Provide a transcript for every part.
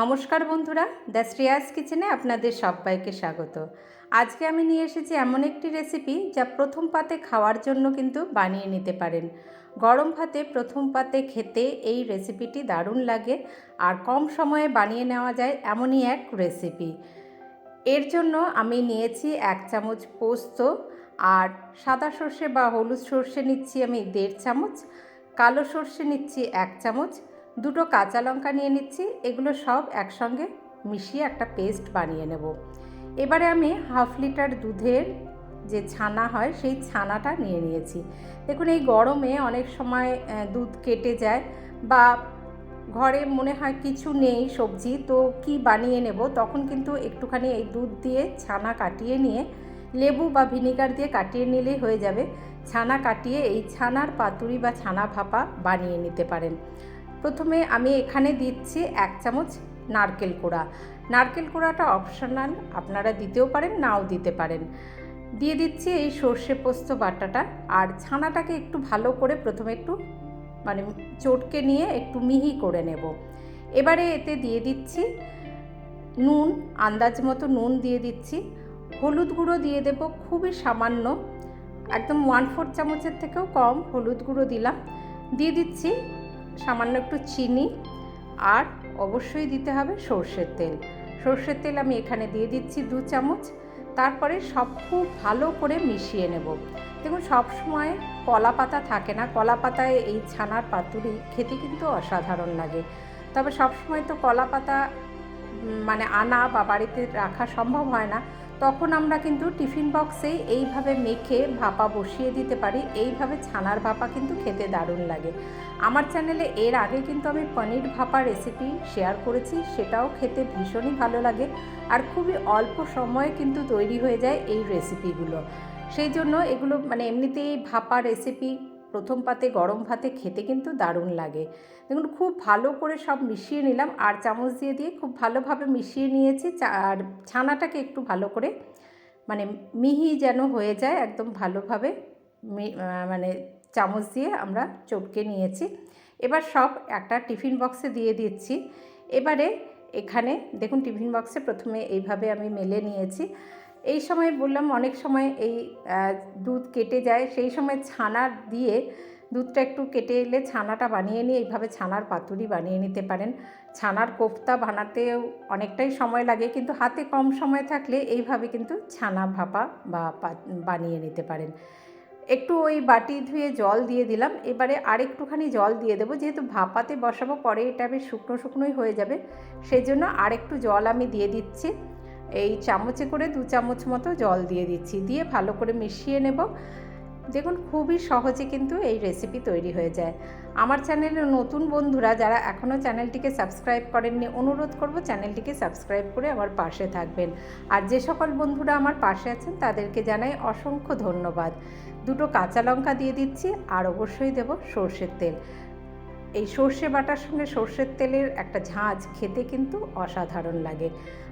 নমস্কার বন্ধুরা, দ্য শ্রেয়াস কিচেনে আপনাদের সবাইকে স্বাগত। আজকে আমি নিয়ে এসেছি এমন একটি রেসিপি যা প্রথম পাতে খাওয়ার জন্য কিন্তু বানিয়ে নিতে পারেন। গরম ভাতে প্রথম পাতে খেতে এই রেসিপিটি দারুণ লাগে আর কম সময়ে বানিয়ে নেওয়া যায় এমনই এক রেসিপি এর জন্য আমি নিয়েছি এক চামচ পোস্ত আর সাদা সর্ষে বা হলুদ সর্ষে নিচ্ছি আমি দেড় চামচ, কালো সর্ষে নিচ্ছি এক চামচ দুটো কাঁচা লঙ্কা নিয়ে নিচ্ছি, এগুলো সব একসঙ্গে মিশিয়ে একটা পেস্ট বানিয়ে নেব। এবারে আমি হাফ লিটার দুধের যে ছানা হয়, সেই ছানাটা নিয়ে নিয়েছি। দেখুন, এই গরমে অনেক সময় দুধ কেটে যায় বা ঘরে মনে হয় কিছু নেই সবজি, তো কি বানিয়ে নেব? তখন কিন্তু একটুখানি এই দুধ দিয়ে ছানা কাটিয়ে নিয়ে, লেবু বা ভিনিগার দিয়ে কাটিয়ে নিলেই হয়ে যাবে। ছানা কাটিয়ে এই ছানার পাতুরি বা ছানা ভাপা বানিয়ে নিতে পারেন। প্রথমে আমি এখানে দিচ্ছি এক চামচ নারকেল কোড়া। নারকেল কোড়াটা অপশনাল আপনারা দিতেও পারেন, নাও দিতে পারেন। দিয়ে দিচ্ছি এই সর্ষে পোস্ত বাটাটা, আর ছানাটাকে একটু ভালো করে প্রথমে একটু মানে চটকে নিয়ে একটু মিহি করে নেব। এবারে এতে দিয়ে দিচ্ছি নুন, আন্দাজ মতো নুন দিয়ে দিচ্ছি। হলুদ গুঁড়ো দিয়ে দেব, খুবই সামান্য, একদম ওয়ান ফোর চামচের থেকেও কম হলুদ গুঁড়ো দিলাম। দিয়ে দিচ্ছি সামান্য একটু চিনি আর অবশ্যই দিতে হবে সর্ষের তেল। সর্ষের তেল আমি এখানে দিয়ে দিচ্ছি দু চামচ। তারপরে সব খুব ভালো করে মিশিয়ে নেব। দেখুন, সব সময় কলা পাতা থাকে না। কলা পাতায় এই ছানার পাতুরি খেতে কিন্তু অসাধারণ লাগে। তবে সব সময় তো কলা পাতা মানে আনা বা বাড়িতে রাখা সম্ভব হয় না। তখন আমরা কিন্তু টিফিন বক্সেই এইভাবে মেখে ভাপা বসিয়ে দিতে পারি। এইভাবে ছানার ভাপা কিন্তু খেতে দারুণ লাগে। আমার চ্যানেলে এর আগে কিন্তু আমি পনির ভাপা রেসিপি শেয়ার করেছি, সেটাও খেতে ভীষণই ভালো লাগে আর খুবই অল্প সময়ে কিন্তু তৈরি হয়ে যায় এই রেসিপিগুলো সেই জন্য এগুলো মানে এমনিতেই ভাপা রেসিপি প্রথম পাতে, গরম ভাতে খেতে কিন্তু দারুণ লাগে। দেখুন, খুব ভালো করে সব মিশিয়ে নিলাম। আর চামচ দিয়ে দিয়ে খুব ভালোভাবে মিশিয়ে নিয়েছি। আর ছানাটাকে একটু ভালো করে মানে মিহি যেন হয়ে যায়, একদম ভালোভাবে মানে চামচ দিয়ে আমরা চটকে নিয়েছি। এবার সব একটা টিফিন বক্সে দিয়ে দিচ্ছি। এবারে এখানে, দেখুন, টিফিন বক্সে প্রথমে এইভাবে আমি মেলে নিয়েছি। এই সময় বললাম, অনেক সময় এই দুধ কেটে যায়। সেই সময় ছানা দিয়ে দুধটা একটু কেটে এলে ছানাটা বানিয়ে নিয়ে এইভাবে ছানার পাতুরি বানিয়ে নিতে পারেন। ছানার কোফতা বানাতেও অনেকটাই সময় লাগে, কিন্তু হাতে কম সময় থাকলে এইভাবে কিন্তু ছানা ভাপা বা বানিয়ে নিতে পারেন। একটু ওই বাটি ধুয়ে জল দিয়ে দিলাম। এবারে আর একটুখানি জল দিয়ে দেবো। যেহেতু ভাপাতে বসাবো, পরে এটা বেশ শুকনো শুকনোই হয়ে যাবে। সেই জন্য আর একটু জল আমি দিয়ে দিচ্ছি। এই চামচে করে দু চামচ মতো জল দিয়ে দিচ্ছি। দিয়ে ভালো করে মিশিয়ে নেব। দেখুন, খুবই সহজে কিন্তু এই রেসিপি তৈরি হয়ে যায়। আমার চ্যানেলের নতুন বন্ধুরা যারা এখনও চ্যানেলটিকে সাবস্ক্রাইব করেননি, অনুরোধ করব চ্যানেলটিকে সাবস্ক্রাইব করে আমার পাশে থাকবেন। আর যে সকল বন্ধুরা আমার পাশে আছেন, তাদেরকে জানাই অসংখ্য ধন্যবাদ। দুটো কাঁচা লঙ্কা দিয়ে দিচ্ছি, আর অবশ্যই দেব সর্ষের তেল। এই সর্ষে বাটার সঙ্গে সর্ষের তেলের একটা ঝাঁঝ খেতে কিন্তু অসাধারণ লাগে।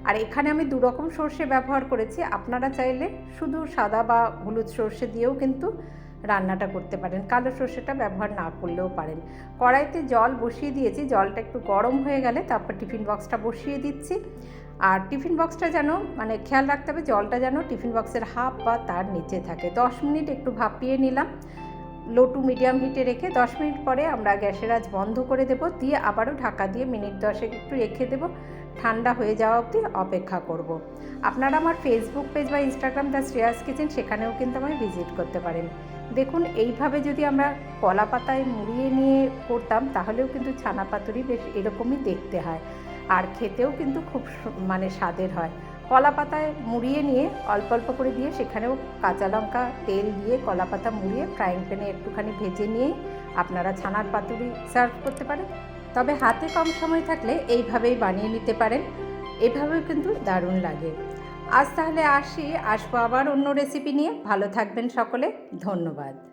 আর এখানে আমি দু রকম সর্ষে ব্যবহার করেছি। আপনারা চাইলে শুধু সাদা বা হলুদ সর্ষে দিয়েও কিন্তু রান্নাটা করতে পারেন। কালো সর্ষেটা ব্যবহার না করলেও পারেন। কড়াইতে জল বসিয়ে দিয়েছি। জলটা একটু গরম হয়ে গেলে তারপর টিফিন বক্সটা বসিয়ে দিচ্ছি। আর টিফিন বক্সটা যেন মানে খেয়াল রাখতে হবে, জলটা যেন টিফিন বক্সের হাফ বা তার নিচে থাকে। দশ মিনিট একটু ভাপিয়ে নিলাম। লো টু মিডিয়াম হিটে রেখে দশ মিনিট পরে আমরা গ্যাসের আজ বন্ধ করে দেব, দিয়ে আবারও ঢাকা দিয়ে মিনিট দশেক একটু রেখে দেব, ঠান্ডা হয়ে যাওয়া অবধি অপেক্ষা করব। আপনারা আমার ফেসবুক পেজ বা ইনস্টাগ্রাম দ্য শ্রেয়াস কিচেন সেখানেও কিন্তু আমায় ভিজিট করতে পারেন। দেখুন, এইভাবে যদি আমরা কলা পাতায় মুড়িয়ে নিয়ে করতাম, তাহলেও কিন্তু ছানা পাতুরি বেশ এরকমই দেখতে হয়। আর খেতেও কিন্তু খুব মানে স্বাদের হয়। কলা পাতায় মুড়িয়ে নিয়ে অল্প অল্প করে দিয়ে সেখানেও কাঁচা লঙ্কা, তেল দিয়ে কলা পাতা মুড়িয়ে ফ্রাইং প্যানে একটুখানি ভেজে নিয়ে আপনারা ছানার পাতুরি সার্ভ করতে পারেন। তবে হাতে কম সময় থাকলে এইভাবেই বানিয়ে নিতে পারেন। এভাবেও কিন্তু দারুণ লাগে। আজ তাহলে আসি, আসব আবার অন্য রেসিপি নিয়ে। ভালো থাকবেন সকলে। ধন্যবাদ।